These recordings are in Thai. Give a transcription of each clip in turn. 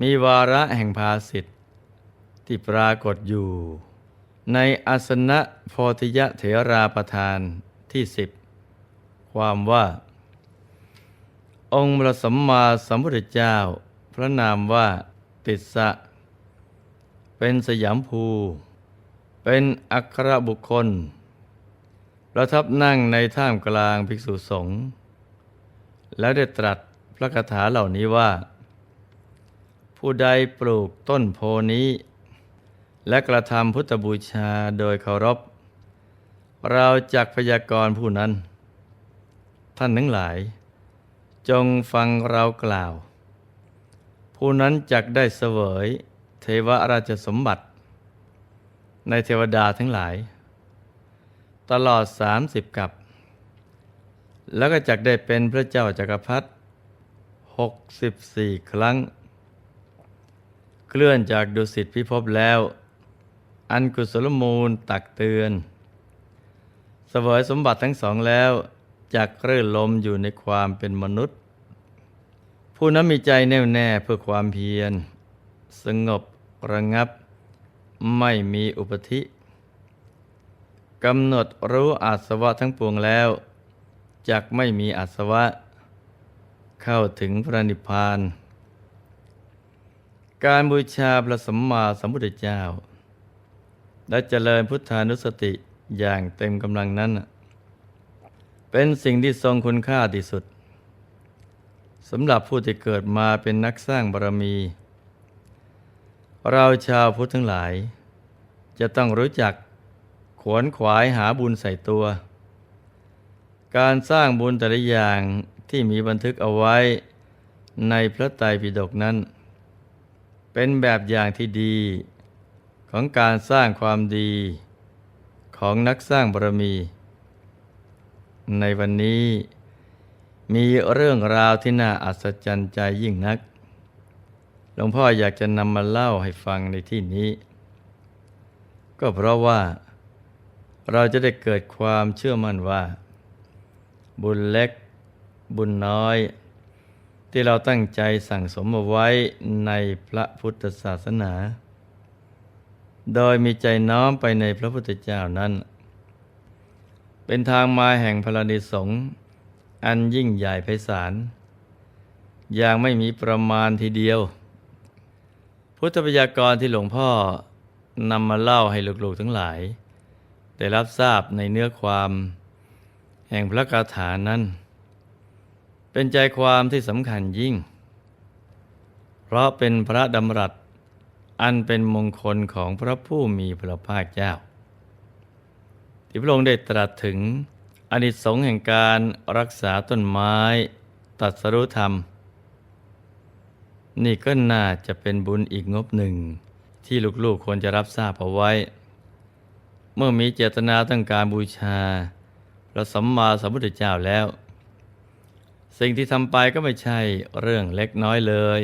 มีวาระแห่งภาสิทธิ์ที่ปรากฏอยู่ ในอาสนะโพธิยะเถราประธานที่สิบความว่า องค์พระสัมมาสัมพุทธเจ้า พระนามว่าติสสะเป็นสยามภู เป็นอัครบุคคล ประทับนั่งในท่ามกลางภิกษุสงฆ์แล้วได้ตรัสพระคาถาเหล่านี้ว่า ผู้ใดปลูกต้นโพนี้ และกระทำพุทธบูชาโดยเคารพ เราจักพยากรผู้นั้น ท่านทั้งหลาย จงฟังเรากล่าว ผู้นั้นจักได้เสวยเทวราชสมบัติ ในเทวดาทั้งหลาย ตลอดสามสิบกับ แล้วก็จักได้เป็นพระเจ้าจักรพรรดิหกสิบสี่ครั้ง เคลื่อนจากดุสิตพิภพแล้ว อันกุศลมูลตักเตือน เสวยสมบัติทั้งสองแล้วจากเรื่นลมอยู่ในความเป็นมนุษย์ ผู้นั้นมีใจแน่วแน่เพื่อความเพียร สงบระงับ ไม่มีอุปธิกำหนดรู้อาสวะทั้งปวงแล้วจักไม่มีอาสวะ เข้าถึงพระนิพพาน การบูชาพระสัมมาสัมพุทธเจ้า และเจริญพุทธานุสติอย่างเต็มกำลังนั้น เป็นสิ่งที่ทรงคุณค่าที่สุดสำหรับผู้ที่เกิดมาเป็นนักสร้างบารมี เราชาวพุทธทั้งหลาย จะต้องรู้จักขวนขวายหาบุญใส่ตัว การสร้างบุญแต่ละอย่างที่มีบันทึกเอาไว้ในพระไตรปิฎกนั้น เป็นแบบอย่างที่ดีของการสร้างความดีของนักสร้างบารมี ในวันนี้มีเรื่องราวที่น่าอัศจรรย์ใจยิ่งนัก หลวงพ่ออยากจะนำมาเล่าให้ฟังในที่นี้ ก็เพราะว่าเราจะได้เกิดความเชื่อมั่นว่า บุญเล็กบุญน้อย ที่เราตั้งใจสั่งสมเอาไว้ในพระพุทธศาสนา โดยมีใจน้อมไปในพระพุทธเจ้านั้น เป็นทางมาแห่งพระนิสงฆ์อันยิ่งใหญ่ไพศาลอย่างไม่มีประมาณทีเดียว พุทธพยากรที่หลวงพ่อนำมาเล่าให้ลูกๆทั้งหลาย ได้รับทราบในเนื้อความ แห่งพระคาถานั้น เป็นใจความที่สำคัญยิ่ง เพราะเป็นพระดำรัส อันเป็นมงคลของพระผู้มีพระภาคเจ้า ที่พระองค์ได้ตรัสถึงอนิสงส์แห่งการรักษาต้นไม้ ตัดสรุธรรม นี่ก็น่าจะเป็นบุญอีกงบหนึ่ง ที่ลูกๆควรจะรับทราบเอาไว้ เมื่อมีเจตนาต้องการบูชาพระสัมมาสัมพุทธเจ้าแล้ว สิ่งที่ทำไปก็ไม่ใช่เรื่องเล็กน้อยเลย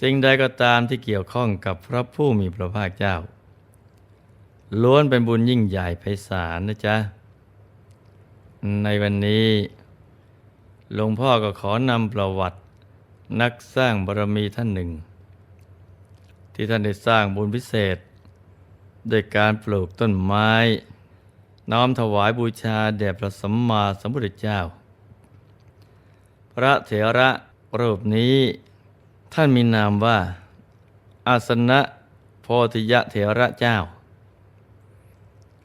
สิ่งใดก็ตามที่เกี่ยวข้องกับพระผู้มีพระภาคเจ้า ล้วนเป็นบุญยิ่งใหญ่ไพศาลนะจ๊ะ ในวันนี้หลวงพ่อก็ขอนำประวัตินักสร้างบารมีท่านหนึ่ง ที่ท่านได้สร้างบุญพิเศษโดยการปลูกต้นไม้ น้อมถวายบูชาแด่พระสัมมาสัมพุทธเจ้า ระเถระรูปนี้ ท่านมีนามว่า อาสนะโพธิยะเถระเจ้า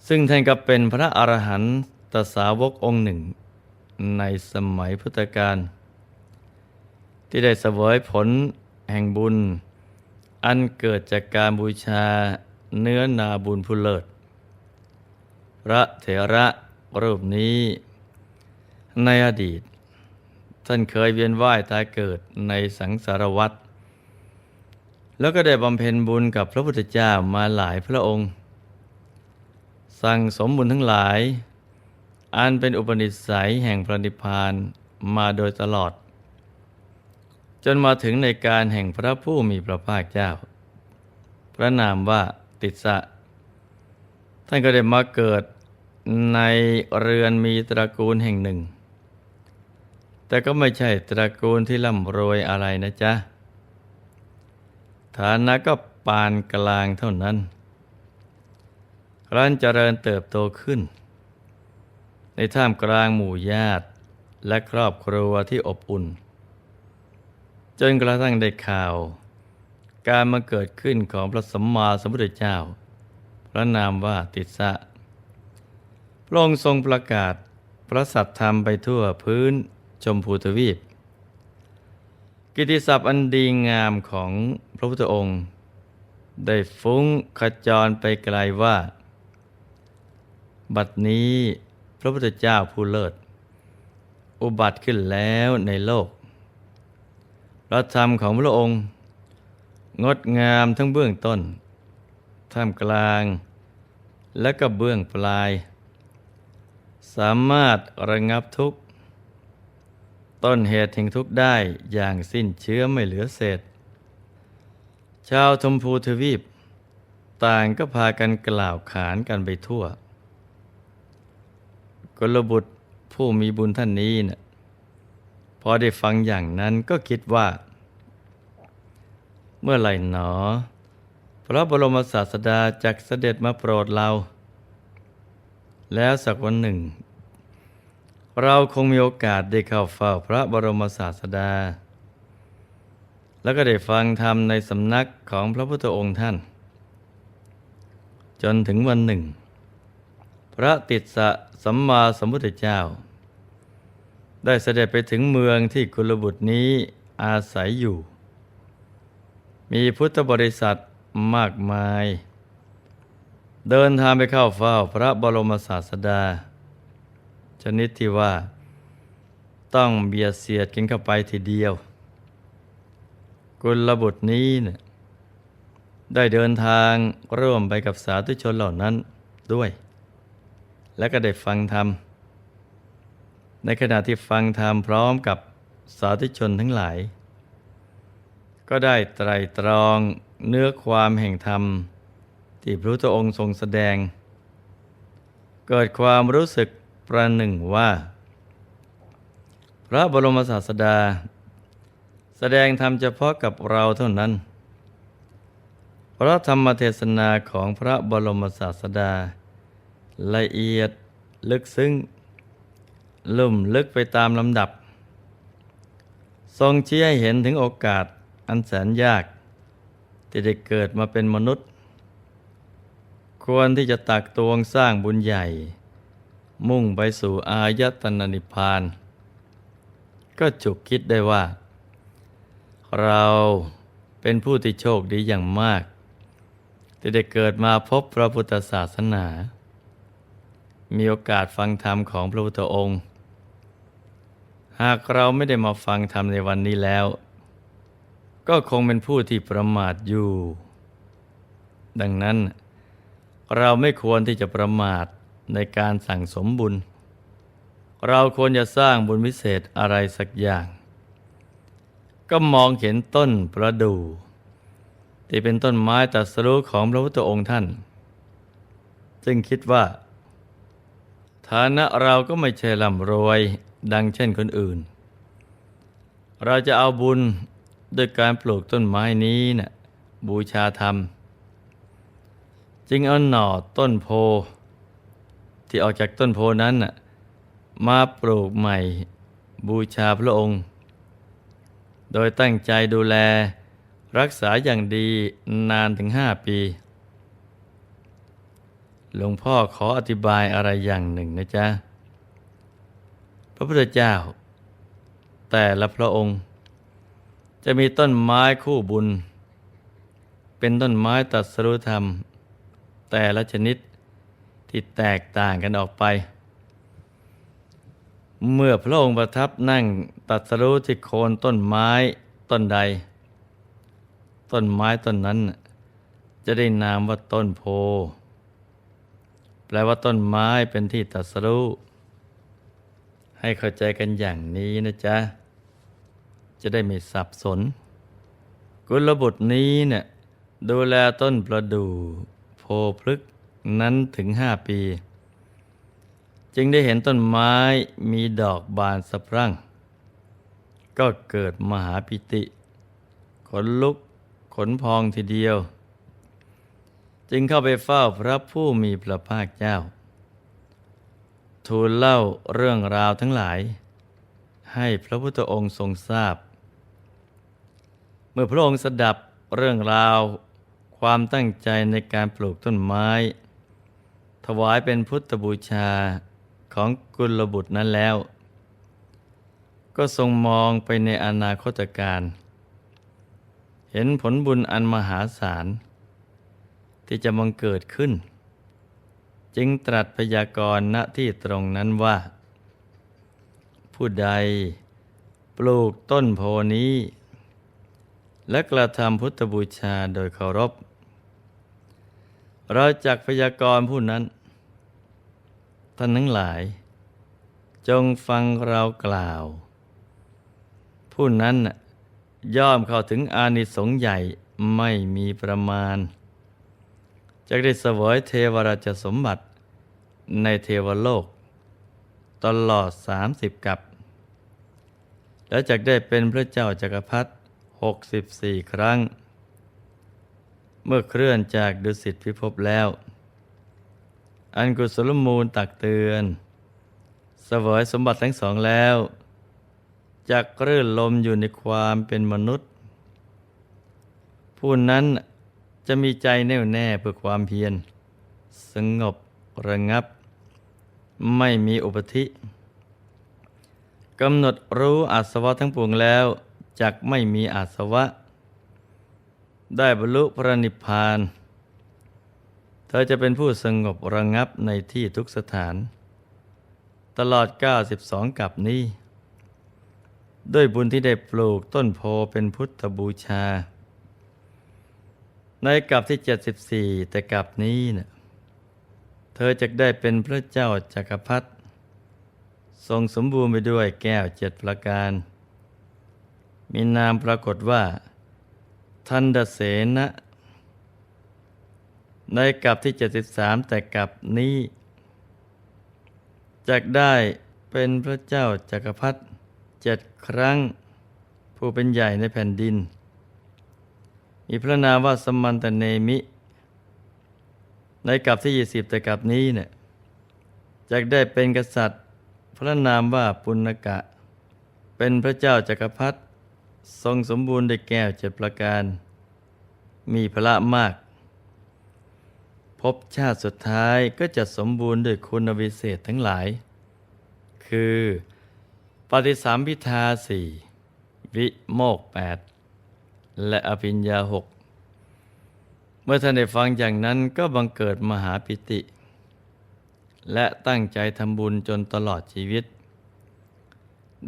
ซึ่งท่านก็เป็นพระอรหันตสาวกองค์หนึ่ง ในสมัยพุทธกาลที่ได้เสวยผลแห่งบุญ อันเกิดจากการบูชาเนื้อนาบุญผู้เลิศพระเถระรูปนี้ ในอดีต ท่านเคยเวียนว่ายตายเกิดในสังสารวัฏแล้วก็ได้บำเพ็ญบุญกับพระพุทธเจ้ามาหลายพระองค์ สั่งสมบุญทั้งหลาย อันเป็นอุปนิสัยแห่งพระนิพพานมาโดยตลอด จนมาถึงในการแห่งพระผู้มีพระภาคเจ้า พระนามว่าติสสะท่านก็ได้มาเกิดในเรือนมีตระกูลแห่งหนึ่ง แต่ก็ไม่ใช่ตระกูลที่ร่ำรวยอะไรนะจ๊ะ ฐานะก็ปานกลางเท่านั้นรั้นเจริญเติบโตขึ้น ในท่ามกลางหมู่ญาติและครอบครัวที่อบอุ่น จนกระทั่งได้ข่าว การมาเกิดขึ้นของพระสัมมาสัมพุทธเจ้า พระนามว่าติสสะพระองค์ทรงประกาศพระสัทธรรมไปทั่วพื้น ชมพูทวีป กิตติศัพท์อันดีงามของพระพุทธองค์ ได้ฟุ้งขจรไปไกลว่า บัดนี้พระพุทธเจ้าผู้เลิศ อุบัติขึ้นแล้วในโลกพระธรรมของพระองค์ งดงามทั้งเบื้องต้น ท่ามกลาง และก็เบื้องปลาย สามารถระงับทุกข์ ต้นเหตุแห่งทุกข์ได้อย่างสิ้นเชื้อไม่เหลือเศษ ชาวชมพูทวีป ต่างก็พากันกล่าวขานกันไปทั่ว กลบุตรผู้มีบุญท่านนี้นะพอได้ฟังอย่างนั้นก็คิดว่า เมื่อไหร่หนอ พระบรมศาสดาจักเสด็จมาโปรดเรา แล้วสักวันหนึ่ง เราคงมีโอกาสได้เข้าเฝ้าพระบรมศาสดา แล้วก็ได้ฟังธรรมในสำนักของพระพุทธองค์ท่าน จนถึงวันหนึ่ง พระติสสะสัมมาสัมพุทธเจ้า ได้เสด็จไปถึงเมืองที่กุลบุตรนี้อาศัยอยู่ มีพุทธบริษัทมากมาย เดินทางไปเข้าเฝ้าพระบรมศาสดา ชนิดที่ว่า ต้องเบียดเสียดกันเข้าไปทีเดียว กุลบุตรนี้เนี่ยได้เดินทางร่วมไปกับสาธุชนเหล่านั้นด้วย และก็ได้ฟังธรรม ในขณะที่ฟังธรรมพร้อมกับสาธุชนทั้งหลาย ก็ได้ไตรตรองเนื้อความแห่งธรรม ที่พระพุทธองค์ทรงแสดง เกิดความรู้สึก ประหนึ่งว่า พระบรมศาสดา แสดงธรรมเฉพาะกับเราเท่านั้น พระธรรมเทศนาของพระบรมศาสดา ละเอียดลึกซึ้งลุ่มลึกไปตามลำดับ ทรงชี้ให้เห็นถึงโอกาสอันแสนยาก ที่ได้เกิดมาเป็นมนุษย์ ควรที่จะตักตวงสร้างบุญใหญ่ มุ่งไปสู่อายตนะนิพพาน ก็จุกคิดได้ว่า เราเป็นผู้ที่โชคดีอย่างมาก ที่ได้เกิดมาพบพระพุทธศาสนา มีโอกาสฟังธรรมของพระพุทธองค์ หากเราไม่ได้มาฟังธรรมในวันนี้แล้ว ก็คงเป็นผู้ที่ประมาทอยู่ ดังนั้นเราไม่ควรที่จะประมาท ในการสั่งสมบุญ เราควรจะสร้างบุญวิเศษอะไรสักอย่าง ก็มองเห็นต้นประดู่ที่เป็นต้นไม้ตรัสรู้ของพระพุทธองค์ท่าน จึงคิดว่า ฐานะเราก็ไม่ใช่ร่ำรวยดังเช่นคนอื่น เราจะเอาบุญด้วยการปลูกต้นไม้นี้นะ่ะบูชาธรรม จึงเอาหน่อต้นโพ ที่ออกจากต้นโพนั้นมาปลูกใหม่บูชาพระองค์ โดยตั้งใจดูแลรักษาอย่างดีนานถึงห้าปี หลวงพ่อขออธิบายอะไรอย่างหนึ่งนะจ๊ะ พระพุทธเจ้า แต่ละพระองค์ จะมีต้นไม้คู่บุญ เป็นต้นไม้ตัดสรุธรรม แต่ละชนิด ที่แตกต่างกันออกไป เมื่อพระองค์ประทับนั่งตัดสรู้ที่โคนต้นไม้ต้นใด ต้นไม้ต้นนั้น จะได้นามว่าต้นโพ แปลว่าต้นไม้เป็นที่ตัดสรู้ให้เข้าใจกันอย่างนี้นะจ๊ะ จะได้ไม่สับสน กุลบุตรนี้เนี่ยดูแลต้นประดู่โพพฤกษ นั้นถึงห้าปี จึงได้เห็นต้นไม้มีดอกบานสะพรั่ง ก็เกิดมหาปิติ ขนลุกขนพองทีเดียว จึงเข้าไปเฝ้าพระผู้มีพระภาคเจ้า ทูลเล่าเรื่องราวทั้งหลาย ให้พระพุทธองค์ทรงทราบ เมื่อพระองค์สดับเรื่องราวความตั้งใจในการปลูกต้นไม้ ถวายเป็นพุทธบูชาของกุลบุตรนั้นแล้ว ก็ทรงมองไปในอนาคตการ เห็นผลบุญอันมหาศาล ที่จะมังเกิดขึ้น จึงตรัสพยากรณ์ณที่ตรงนั้นว่า ผู้ใดปลูกต้นโพนี้ และกระทำพุทธบูชาโดยเคารพ เราจักพยากรณ์ผู้นั้น ท่านทั้งหลาย จงฟังเรากล่าว ผู้นั้นน่ะย่อมเข้าถึงอานิสงส์ใหญ่ไม่มีประมาณจะได้เสวยเทวราชสมบัติในเทวโลก ตลอดสามสิบกับ แล้วจะได้เป็นพระเจ้าจักรพรรดิหกสิบสี่ครั้ง เมื่อเคลื่อนจากดุสิตพิภพแล้ว อันกุศลมูลตักเตือนเสวยสมบัติทั้งสองแล้วจักรื่นลมอยู่ในความเป็นมนุษย์ ผู้นั้นจะมีใจแน่วแน่เพื่อความเพียร สงบระงับ ไม่มีอุปธิกำหนดรู้อาสวะทั้งปวงแล้วจักไม่มีอาสวะ ได้บรรลุพระนิพพาน เธอจะเป็นผู้สงบระงับในที่ทุกสถาน ตลอด 92 กับนี้ ด้วยบุญที่ได้ปลูกต้นโพเป็นพุทธบูชา ในกับที่ 74 แต่กับนี้เนะ่ะเธอจะได้เป็นพระเจ้าจักรพรรดิทรงสมบูรณ์ไปด้วยแก้วเจ็ดประการ มีนามปรากฏว่า ทันดเสนะ ในกับที่ 73 แต่กับนี้จะได้เป็นพระเจ้าจักรพรรดิเจ็ดครั้ง ผู้เป็นใหญ่ในแผ่นดิน มีพระนามว่าสมันตเนมิ ในกับที่ 20 แต่กับนี้เนี่ยจะได้เป็นกษัตริย์ พระนามว่าปุณกะ เป็นพระเจ้าจักรพรรดิทรงสมบูรณ์ด้วยแก้วเจ็ดประการ มีพระมาก บชาติสุดท้ายก็จะสมบูรณ์ด้วยคุณวิเศษทั้งหลาย คือ ปฏิสามพิทาสี่วิโมกแปดและอภิญญาหกเมื่อท่านได้ฟังอย่างนั้นก็บังเกิดมหาปิติ และตั้งใจทำบุญจนตลอดชีวิต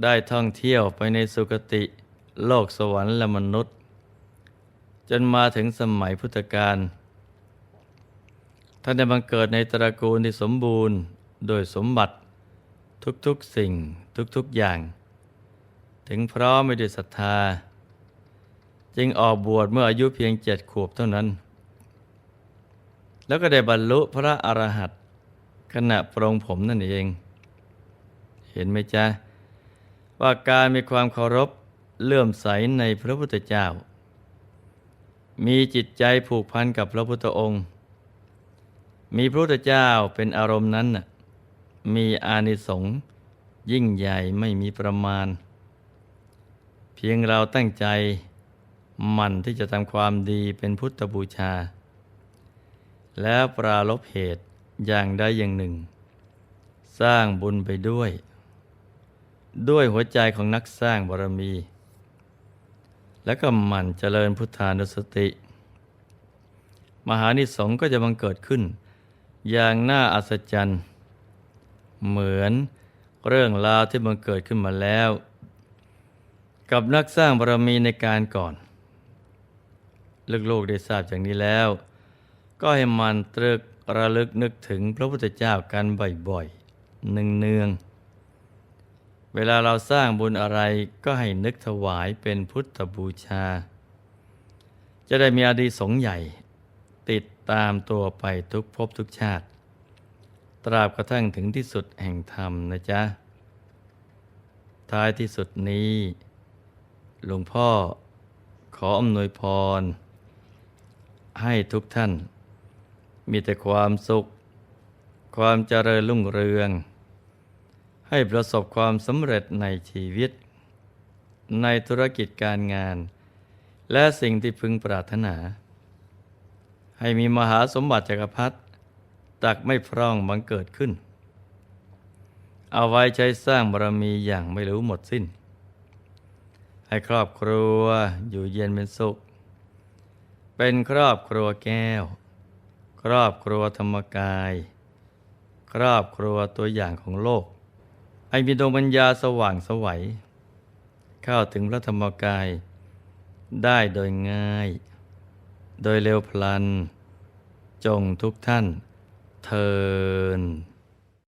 ได้ท่องเที่ยวไปในสุคติ โลกสวรรค์และมนุษย์ จนมาถึงสมัยพุทธกาล ท่านได้บังเกิดในตระกูลที่สมบูรณ์ โดยสมบัติ ทุกๆสิ่งทุกๆอย่าง ถึงพร้อมไปด้วยศรัทธา จึงออกบวชเมื่ออายุเพียงเจ็ดขวบเท่านั้น แล้วก็ได้บรรลุพระอรหัตขณะปรงผมนั่นเอง เห็นไหมจ๊ะ ว่าการมีความเคารพเลื่อมใสในพระพุทธเจ้า มีจิตใจผูกพันกับพระพุทธองค์ มีพระพุทธเจ้าเป็นอารมณ์นั้นน่ะมีอานิสงส์ยิ่งใหญ่ไม่มีประมาณ เพียงเราตั้งใจหมั่นที่จะทำความดีเป็นพุทธบูชา แล้วปราลบเหตุอย่างใดอย่างหนึ่ง สร้างบุญไปด้วย ด้วยหัวใจของนักสร้างบารมี แล้วก็หมั่นเจริญพุทธานุสติ มหานิสงส์ก็จะบังเกิดขึ้น อย่างน่าอัศจรรย์ เหมือนเรื่องราวที่บังเกิดขึ้นมาแล้ว กับนักสร้างบารมีในการก่อน ลูกๆได้ทราบจากนี้แล้ว ก็ให้มันตรึกระลึกนึกถึงพระพุทธเจ้ากันบ่อยๆเนืองๆเวลาเราสร้างบุญอะไรก็ให้นึกถวายเป็นพุทธบูชา จะได้มีอดีสงใหญ่ติด ตามตัวไปทุกภพทุกชาติ ตราบกระทั่งถึงที่สุดแห่งธรรมนะจ๊ะ ท้ายที่สุดนี้ หลวงพ่อขออำนวยพร ให้ทุกท่าน มีแต่ความสุข ความเจริญรุ่งเรือง ให้ประสบความสำเร็จในชีวิต ในธุรกิจการงาน และสิ่งที่พึงปรารถนา ให้มีมหาสมบัติจักรพรรดิตักไม่พร่องบังเกิดขึ้น เอาไว้ใช้สร้างบารมีอย่างไม่รู้หมดสิ้น ให้ครอบครัวอยู่เย็นเป็นสุข เป็นครอบครัวแก้ว ครอบครัวธรรมกาย ครอบครัวตัวอย่างของโลกให้มีดวงปัญญาสว่างสวัย เข้าถึงพระธรรมกายได้โดยง่าย โดยเร็วพลัน จงทุกท่านเทิน